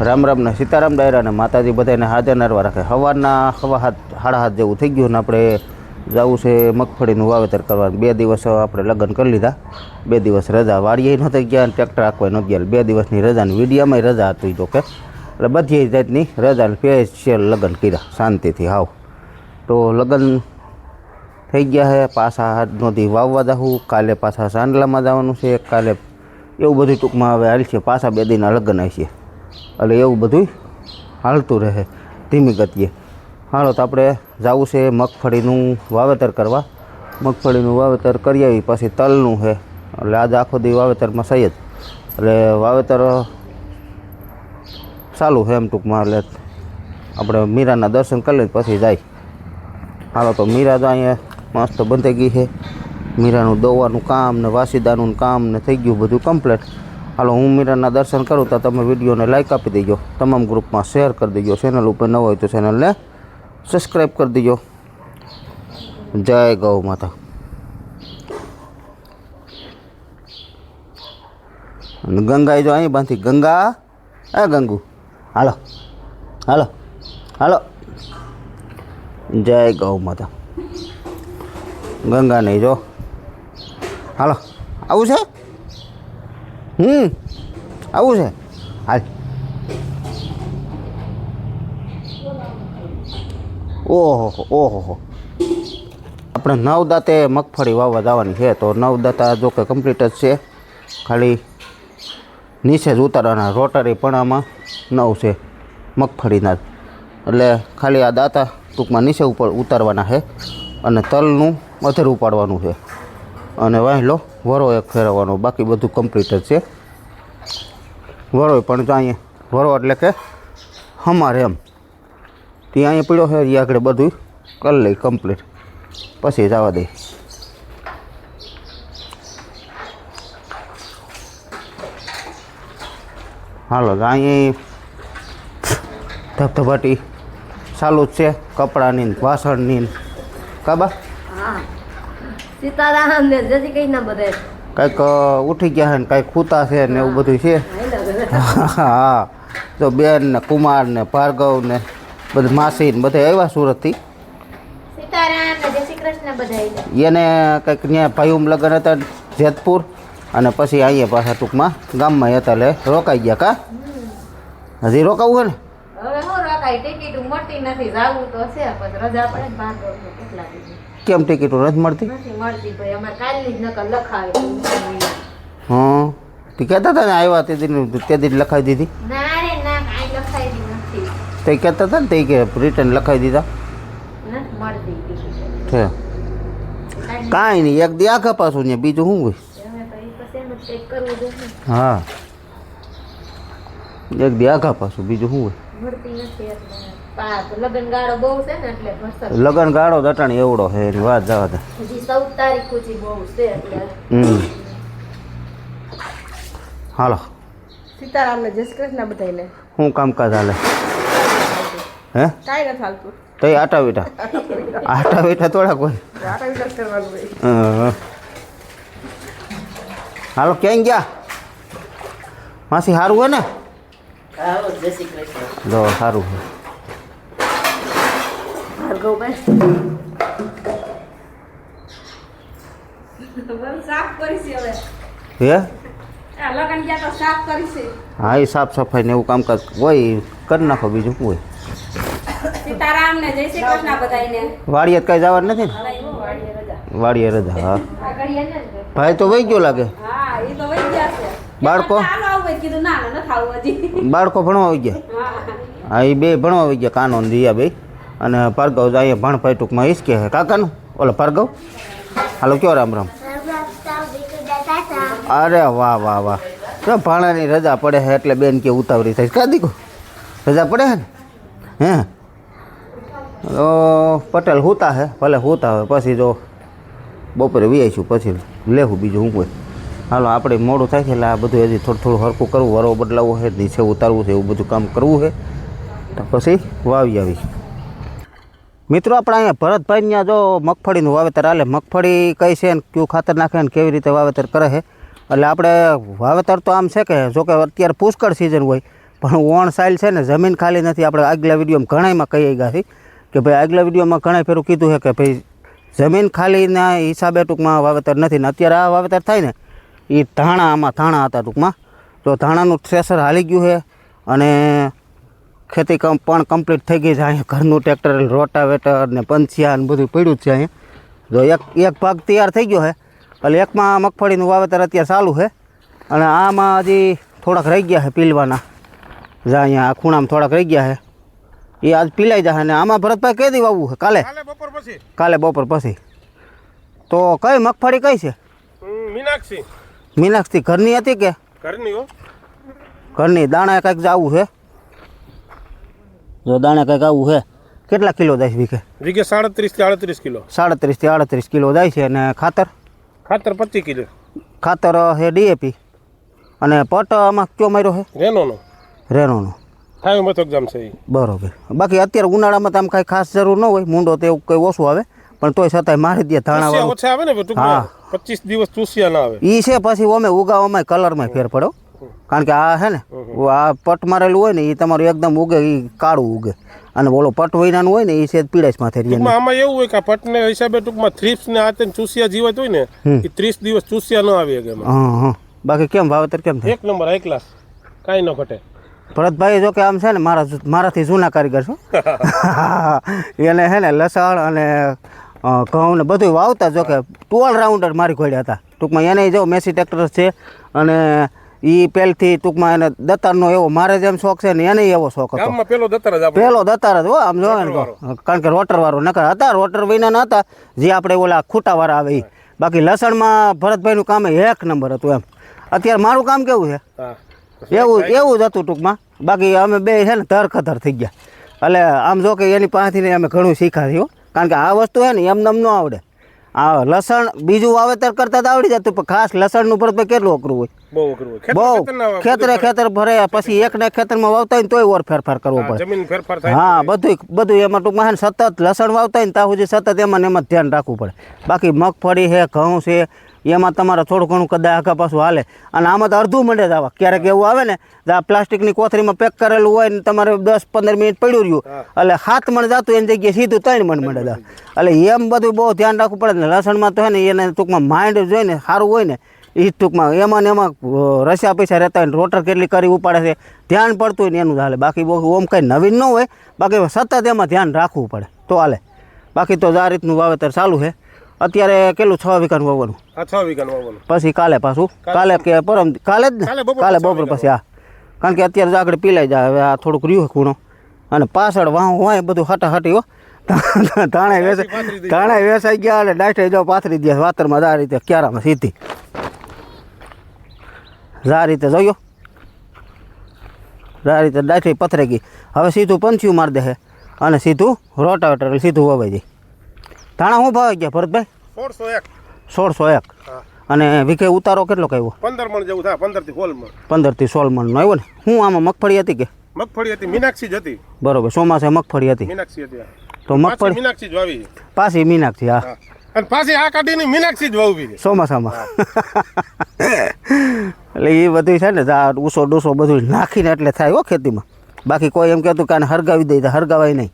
રામ રામને સીતારામ ડાયરાને માતાજી બધાને હાજર નરવા રાખે. સવારના સવા હાથ સાડા હાથ જેવું થઈ ગયું ને આપણે જવું છે મગફળીનું વાવેતર કરવાનું. બે દિવસ આપણે લગ્ન કરી લીધા. બે દિવસ રજા વાળીએ નહોતી ગયા અને ટ્રેક્ટર રાખવા ન ગયા. બે દિવસની રજાની વીડિયામાં રજા હતી જો કે. એટલે બધી જાતની રજા સ્પેશિયલ લગ્ન કર્યા. શાંતિથી હાવ. તો લગ્ન થઈ ગયા છે પાછા નદી વાવવા જવું કાલે પાછા સાંડલામાં જવાનું છે. કાલે એવું બધું ટૂંકમાં હવે હાલ છે. પાછા બે દિન લગ્ન આવશે એટલે એવું બધું હાલતું રહે, ધીમી ગતિએ. હાલો તો આપણે જવું છે મગફળીનું વાવેતર કરવા. મગફળીનું વાવેતર કરી આવી પછી તલનું છે. એટલે આજે આખો દી વાવેતરમાં સહી જ. એટલે વાવેતર ચાલુ છે એમ ટૂંકમાં, એટલે આપણે મીરાના દર્શન કરી લઈએ પછી જાય. હાલો તો મીરા તો અહીંયા મસ્ત બંધાઈ ગઈ છે. મીરાનું દોવાનું કામ ને વાસીદાનું કામ ને થઈ ગયું બધું કમ્પ્લીટ. હાલો, હું મીરાના દર્શન કરું તો તમે વિડીયોને લાઇક આપી દેજો, તમામ ગ્રુપમાં શેર કરી દેજો ચેનલ ઉપર ન હોય તો ચેનલને સબસ્ક્રાઈબ કરી દેજો. જય ગૌ માતા. ગંગાએ જો અહીં બાંધી, ગંગા એ ગંગુ? હાલો હાલો હાલો. જય ગૌ માતા. ગંગા નહીં જો, હાલો, આવું છે? હમ. આવું છે? હાલ. ઓહો ઓહો આપણે નવ દાંતે મગફળી વાવવા જવાની છે, તો નવ દાંતા જો કે કમ્પ્લીટ જ છે. ખાલી નીચે જ ઉતારવાના રોટરી પણામાં નવ છે, મગફળીના. એટલે ખાલી આ દાંતા ટૂંકમાં નીચે ઉપર ઉતારવાના છે અને તલનું અધર ઉપાડવાનું છે. અને વાહેલો વરો એક ફેરવવાનો, બાકી બધું કમ્પ્લીટ જ છે. વરો પણ જો અહીંયા વરો એટલે કે અમારે એમ. ત્યાં અહીંયા પીડ્યો છે એ આગળ બધું કરી લઈ કમ્પ્લીટ પછી જવા દે. હાલો, તો અહીં ધબધબાટી ચાલુ જ છે, કપડાની વાસણની કાબા સીતારામ ને જય કઈ ના બધે. કંઈક ઉઠી ગયા છે ને કંઈક ખૂતા છે ને એવું બધું છે. હા તો બેન ને કુમાર ને ભાર્ગવ ને બધા માસી ને બધા આવ્યા સુરતથી. એને કંઈક ત્યાં ભાઈમ લગ્ન હતા જેતપુર. અને પછી અહીંયા પાછા ટૂંકમાં ગામમાં હતા એટલે રોકાઈ ગયા કા? હજી રોકાવું છે ને? હવે હું રોકાય ટિકિટ મળતી નથી જાવું તો છે પછી રજા પડે ને કેમ ટિકિટો નથી મળતી? હા. તે કહેતા હતા ને આવ્યા તે દિન તે દિન લખાવી દીધી. તે કહેતા હતા ને તે કે રિટર્ન લખાવી દીધા. છે. કાંઈ નહીં એક દી આખા પાછું ને બીજું શું હોય? હા. એક દી આખા પાછું બીજું શું હોય? લગ્ન ગાળો બહુ છે ને એટલે લગન ગાળો દટાણ એવડો છે એની વાત જવા દે. હજી ચૌદ તારીખ સુધી બહુ છે એટલે. હાલો. સીતારામને જય શ્રી કૃષ્ણ બધાને શું કામકાજ હાલે. હે? કાંઈ નથી હાલતું. તો આટા વીટા. આટા વીટા થોડા કોઈ. આટા વીટા કરવાનું હોય. હં. હાલો ક્યાંય ગયા? માસી સારું હોય ને? જો સારું હવે હે? આ લગન ગયા તો સાફ કરીશ. હા એ સાફ સફાઈ ને એવું કામકાજ હોય કરી નાખો બીજું હોય. સીતારામ ને જય શ્રી કૃષ્ણ બધાને વાડીએ કઈ જવાનું નથી ને? વાડીએ રજા. હા. ભાઈ તો વહી ગયો લાગે? હા એ તો વહી ગયા છે. બાળકો? હાલો આવું હોય કીધું ના ના નથી આવું હજી. બાળકો ભણવા આવી ગયા? હા. એ બે ભણવા આવી ગયા કાનો ને દિયા બે અને ભાર્ગવ અહીંયા ભણભાઈ ટૂંકમાં ઈશ કે કાકાનું? ઓલો ભાર્ગવ? હાલો, કયો રામ રામ? અરે વાહ વાહ વાહ. તો ભાણાની રજા પડે છે એટલે બેન કે ઉતાવળી થાય કા દીકુ? રજા પડે છે ને? હે? તો પટેલ હુતા હે ભલે હુતા હોય, પછી જો બપોરે વીઆઈશું પછી લેવું બીજું હું કોઈ. હાલો, આપણે મોડું થાય છે એટલે આ બધું હજી થોડું થોડું હરખું કરવું વરો બદલાવવો છે, નીચે ઉતારવું છે, એવું બધું કામ કરવું છે. તો પછી વાવી આવી મિત્રો, આપણે અહીંયા ભરતભાઈ ત્યાં જો મગફળીનું વાવેતર હાલે, મગફળી કઈ છે ને, કયું ખાતર નાખે ને કેવી રીતે વાવેતર કરે છે? એટલે આપણે વાવેતર તો આમ છે કે, જો કે અત્યારે પુષ્કળ સિઝન હોય, પણ ઓણ સાઇલ છે ને, જમીન ખાલી નથી. આપણે આગલા વિડીયોમાં ઘણામાં કહી ગયા છે કે ભાઈ, આગલા વિડીયોમાં ઘણા ફેરું કીધું છે કે ભાઈ, જમીન ખાલીના હિસાબે ટૂંકમાં વાવેતર નથી. ને અત્યારે આ વાવેતર થાય ને એ ધાણા, આમાં ધાણા હતા ટૂંકમાં. તો ધાણાનું થ્રેસર હાલી ગયું છે અને ખેતી કમ પણ કમ્પ્લીટ થઈ ગઈ છે. અહીંયા ઘરનું ટ્રેક્ટર રોટાવેટર ને પંચિયા ને બધું પડ્યું છે અહીંયા. જો એક એક ભાગ તૈયાર થઈ ગયો છે. એટલે એકમાં મગફળીનું વાવેતર અત્યારે ચાલુ છે. અને આમાં હજી થોડાક રહી ગયા છે પીલવાના. જા અહીંયા આ ખૂણામાં થોડાક રહી ગયા છે. એ આજ પીલાઈ જશે અને આમાં ભરતભાઈ કઈ દી વાવવું છે? કાલે? કાલે બપોર પછી. કાલે બપોર પછી. તો કઈ મગફળી કઈ છે? મીનાક્ષી. મીનાક્ષી ઘરની હતી કે? ઘરની હો. ઘરની દાણા કંઈક જવું છે. જો દાણા કંઈક આવું છે. કેટલા કિલો જાય વીઘે વીઘે સાડત્રીસથી આડત્રીસ કિલો. સાડત્રીસથી આડત્રીસ કિલો જાય છે અને ખાતર? ખાતર પચીસ કિલો. ખાતર છે ડીએપી. અને પટ આમાં કયો માર્યો છે? રેનોનો. રેનોનો. થાય મથક જામ છે. બરોબર. બાકી અત્યારે ઉનાળામાં તો આમ કાંઈ ખાસ જરૂર ન હોય મૂંડો તો એવું કંઈ ઓછું આવે પણ તોય છતાંય મારી દે ધાણા ઓછા આવે ને હા. પચીસ દિવસ ચૂસ્યા ના આવે. એ છે પછી અમે ઉગાવવામાં કલરમાં ફેર પડ્યો કારણ કે આ છે ને આ પટ મારેલું હોય ને એ તમારું એકદમ ઉગે એ કાળું ઉગે. અને ઓલો પટ વૈનાનું હોય ને એ છે પીડાશમાં માથે રહે આમાં એવું હોય કે આ પટને હિસાબે ટૂંકમાં થ્રીપ્સ ને આ તેને ચૂસિયા જીવત હોય ને એ ત્રીસ દિવસ ચૂસિયા ન આવે શકે હા હા. બાકી કેમ વાવેતર કેમ થાય? એક નંબર એક ક્લાસ કાંઈ ન ઘટે. ભરતભાઈ જો કે આમ છે ને મારા મારાથી જૂના કારીગર છો. એને છે ને લસણ અને ઘઉં ને બધું વાવતા જો કે ઓલ રાઉન્ડર મારી ખોડ્યા હતા. ટૂંકમાં એને જો મેસી ટ્રેક્ટર છે અને એ પહેલથી ટૂંકમાં એને દત્તારનો એવો મારે જેમ શોખ છે ને એને એવો શોખ હતો. પેલો દત્તર જ પેલો દતાર જ હો આમ જોવે ને કારણ કે રોટર વાળો નકર હતા રોટર વિના હતા. જે આપણે ઓલા ખૂટા વાળા આવે એ બાકી લસણમાં ભરતભાઈનું કામ એક નંબર હતું એમ. અત્યારે મારું કામ કેવું છે? એવું એવું જ હતું ટૂંકમાં. બાકી અમે બે છે ને ધરખતર થઈ ગયા. એટલે આમ જો કે એની પાસેથી ને અમે ઘણું શીખાડ્યું કારણ કે આ વસ્તુ છે ને એમને ન આવડે. આ લસણ બીજું વાવેતર કરતા તો આવડી જતું પણ ખાસ લસણનું ભરત કેટલું અઘરું હોય? બહુ અઘરું હોય. બહુ. ખેતરે ખેતર ભરે પછી એક ને ખેતરમાં વાવતા હોય ને તોય ઓર ફેરફાર કરવો પડે. હા બધું બધું એમાં ટૂંકમાં સતત લસણ વાવતા હોય ને ત્યાં સુધી સતત એમાં એમાં ધ્યાન રાખવું પડે. બાકી મગફળી છે ઘઉં છે એમાં તમારે થોડું ઘણું કદાચ આખા પાછું હાલે. અને આમાં તો અડધું મંડે જ આવા. ક્યારેક એવું આવે ને તો આ પ્લાસ્ટિકની કોથળીમાં પેક કરેલું હોય ને તમારે દસ પંદર મિનિટ પડ્યું રહ્યું. એટલે હાથ મણ જતું એની જગ્યાએ સીધું ત્રણ મણ મંડે જાય એટલે એમ બધું બહુ ધ્યાન રાખવું પડે ને લસણમાં તો હોય ને એને ટૂંકમાં માઇન્ડ જોઈને સારું હોય ને એ ટૂંકમાં એમાં ને એમાં રસ્યા પૈસા રહેતા હોય રોટર કેટલી કરી ઉપાડે છે ધ્યાન પડતું હોય ને એનું હાલે. બાકી બહુ ઓમ કંઈ નવીન ન હોય બાકી સતત એમાં ધ્યાન રાખવું પડે. તો હાલે. બાકી તો આ રીતનું વાવેતર ચાલુ છે. અત્યારે કેટલું છ વીઘાનું વાવવાનું? છ વીઘાનું વાવવાનું. પછી કાલે પાછું? કાલે કે પરમ કાલે જ ને? કાલે બપોર પછી હા. કારણ કે અત્યારે આગળ પીલાઈ જાય હવે આ થોડુંક રહ્યું ખૂણો. અને પાછળ વાહ હોય બધું હટાહટી હો. ધાણે વેસાઈ ધાણે વેસાઈ ગયા અને ડાઠે જો પાથરી દે વાતરમાં આ રીતે ક્યારામાં સીધી. આ રીતે જોયો. આ રીતે ડાઠી પથરે ગઈ હવે સીધું પંચ્યું મારી દે અને સીધું રોટાવેટર સીધું વવાઈ જાય. ધાણા શું ભાવે ગયા ભરતભાઈ? સોળસો એક. સોળસો એક. અને વીઘે ઉતારો કેટલો આવ્યો? પંદર મણ જેવું થાય પંદરથી સોળ મણ. પંદરથી સોળ મણ આવ્યો ને? હું આમાં મગફળી હતી કે? મગફળી હતી મીનાક્ષી જ હતી. બરોબર ચોમાસે મગફળી હતી. મીનાક્ષી હતી તો મગફળી મીનાક્ષી જ વાવી. પાછી મીનાક્ષી હા. અને પાછી આ કાઢીને મીનાક્ષી જ વાવવી છે. ચોમાસામાં. એટલે એ બધું છે ને ઊસો ડૂસો બધું નાખીને એટલે થાય હો ખેતીમાં. બાકી કોઈ એમ કહેતું કે આને હરગાવી દઈ તો હરગાવાય નહીં.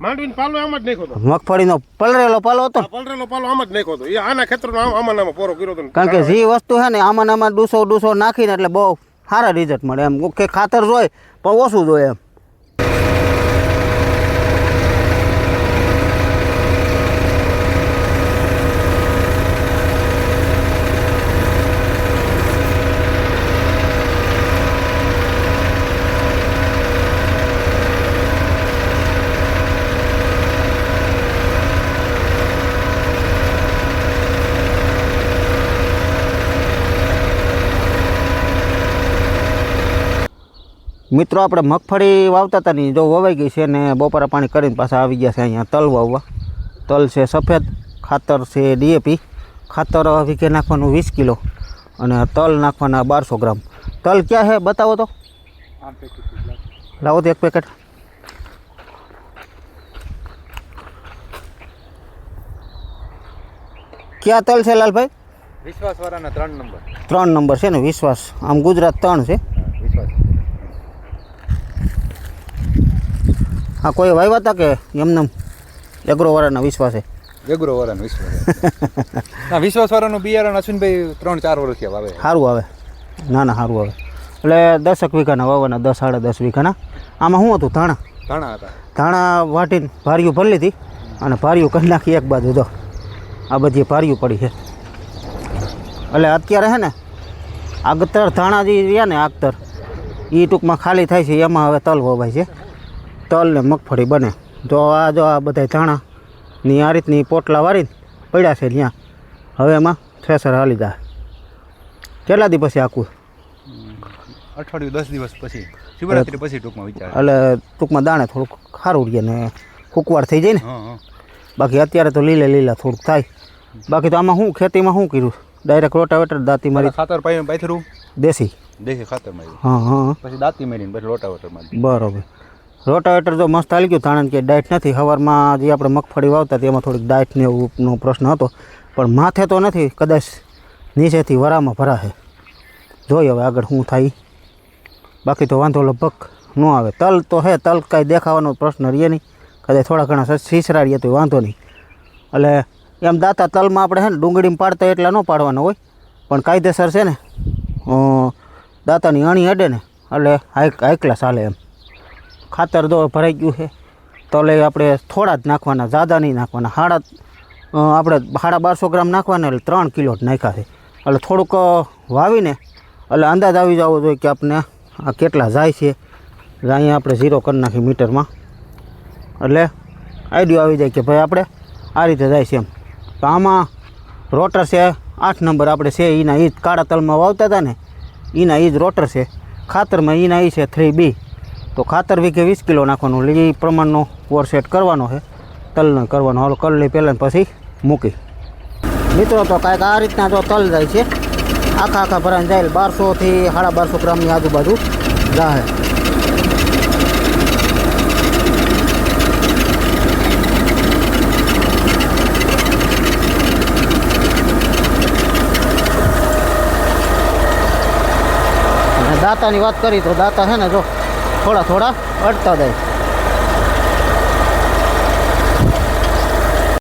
માંડવીનો પાલો આમ જ નાખ્યો હતો. મગફળીનો પલરેલો પાલો હતો. પલરેલો પાલો આમ જ નાખ્યો હતો. એ આના ખેતરનો આમ આમાં પોરો કર્યો હતો કારણ કે જે વસ્તુ છે ને આમાં આમાં ડૂસો ડૂસો નાખીને એટલે બહુ સારા રિઝલ્ટ મળે. એમ કે ખાતર જોઈએ પણ ઓછું જોઈએ એમ. મિત્રો આપણે મગફળી વાવતા હતા ને જો વવાઈ ગઈ છે ને બપોરે પાણી કરીને પાછા આવી ગયા છે અહીંયા તલ વાવવા. તલ છે સફેદ ખાતર છે ડીએપી. ખાતર વીઘે નાખવાનું વીસ કિલો અને તલ નાખવાના બારસો ગ્રામ. તલ ક્યાં છે બતાવો તો. લાવો તો એક પેકેટ. ક્યાં તલ છે લાલભાઈ? વિશ્વાસવાળાના ત્રણ નંબર. ત્રણ નંબર છે ને વિશ્વાસ. આમ ગુજરાત ત્રણ છે વિશ્વાસ હા કોઈ વાવ્યા હતા કે એમને એગ્રોવાળાના વિશ્વાસે વેગુરો વાળાનો વિશ્વાસ ના વિશ્વાસ વાળાનું બિયારણ અશ્વિનભાઈ ત્રણ ચાર વર્ષથી વાવે. સારું આવે. ના ના સારું આવે. એટલે દસક વીઘાના વાવવાના દસ સાડા દસ વીઘાના. આમાં શું હતું? ધાણા. ધાણા હતા. ધાણા વાટીને ભારિયું ભરી લીધી અને ભારિયું કરી નાખી એક બાજુ તો. આ બધી ભારિયું પડી છે. એટલે અત્યારે હે ને આગતર ધાણા જે રહ્યા ને આગતર એ ટૂંકમાં ખાલી થાય છે એમાં હવે તલ વવાય છે. તલ ને મગફળી બને. જો આ જો આ બધા ધાણાની આ રીતની પોટલા વાળીને પડ્યા છે ત્યાં હવે એમાં થ્રેસર હાલી જાય. કેટલા દિવસ પછી આખું? અઠવાડિયું દસ દિવસ પછી. શિવરાત્રી પછી ટૂંકમાં વિચાર. એટલે ટૂંકમાં દાણે થોડુંક સારું રહે ને ફૂકવાર થઈ જાય ને. હા હા. બાકી અત્યારે તો લીલા લીલા થોડુંક થાય. બાકી તો આમાં શું ખેતીમાં શું કર્યું? ડાયરેક્ટ રોટાવેટર દાંતી મારી. ખાતર પાથરું? દેશી. દેશી ખાતર મારી હા હા. પછી દાંતી મારીને પછી રોટાવેટર મારી બરોબર. રોટાવેટર જો મસ્ત હાલી ગયું કારણ કે ડાયટ નથી. સવારમાં જે આપણે મગફળી વાવતા તેમાં થોડીક ડાયટને ને એવુંનો પ્રશ્ન હતો. પણ માથે તો નથી, કદાચ નીચેથી વરામાં ભરાશે. જોઈએ હવે આગળ શું થાય. બાકી તો વાંધો લગભગ ન આવે. તલ તો હે, તલ કાંઈ દેખાવાનો પ્રશ્ન રહે નહીં. કદાચ થોડા ઘણા સીસરા રહીએ તો વાંધો નહીં. એટલે એમ દાતા તલમાં આપણે હે ને ડુંગળીમાં પાડતા એટલા ન પાડવાના હોય. પણ કાયદેસર છે ને દાતાની અણી અડે ને, એટલે હાઈ હાઈકલા ચાલે એમ. ખાતર દો ભરાઈ ગયું છે તલે આપણે થોડા જ નાખવાના ઝાદા નહીં નાખવાના. હાડા આપણે સાડા બારસો ગ્રામ નાખવાના, એટલે ત્રણ કિલો જ નાખ્યા છે. એટલે થોડુંક વાવીને, એટલે અંદાજ આવી જવો જોઈએ કે આપણે આ કેટલા જાય છે. એટલે અહીંયા આપણે ઝીરો કરી નાખી મીટરમાં. એટલે આઈડિયો આવી જાય કે ભાઈ આપણે આ રીતે જાય છે એમ. તો આમાં રોટર છે, આઠ નંબર આપણે છે એના એ જ કાળા તલમાં વાવતા હતા ને એના એ જ રોટર છે. ખાતરમાં એના એ છે, થ્રી બી. તો ખાતર વીઘે વીસ કિલો નાખવાનું. એ પ્રમાણનો ઓવર સેટ કરવાનો છે. તલને કરવાનો. હાલ કર પહેલાં પછી મૂકી. મિત્રો, તો કાંઈક આ રીતના જો તલ જાય છે, આખા આખા ભરાઈને જાય. બારસોથી સાડા બારસો ગ્રામની આજુબાજુ જાય દાતાની વાત કરી તો દાતા છે ને જો થોડા થોડા અડતા જાય.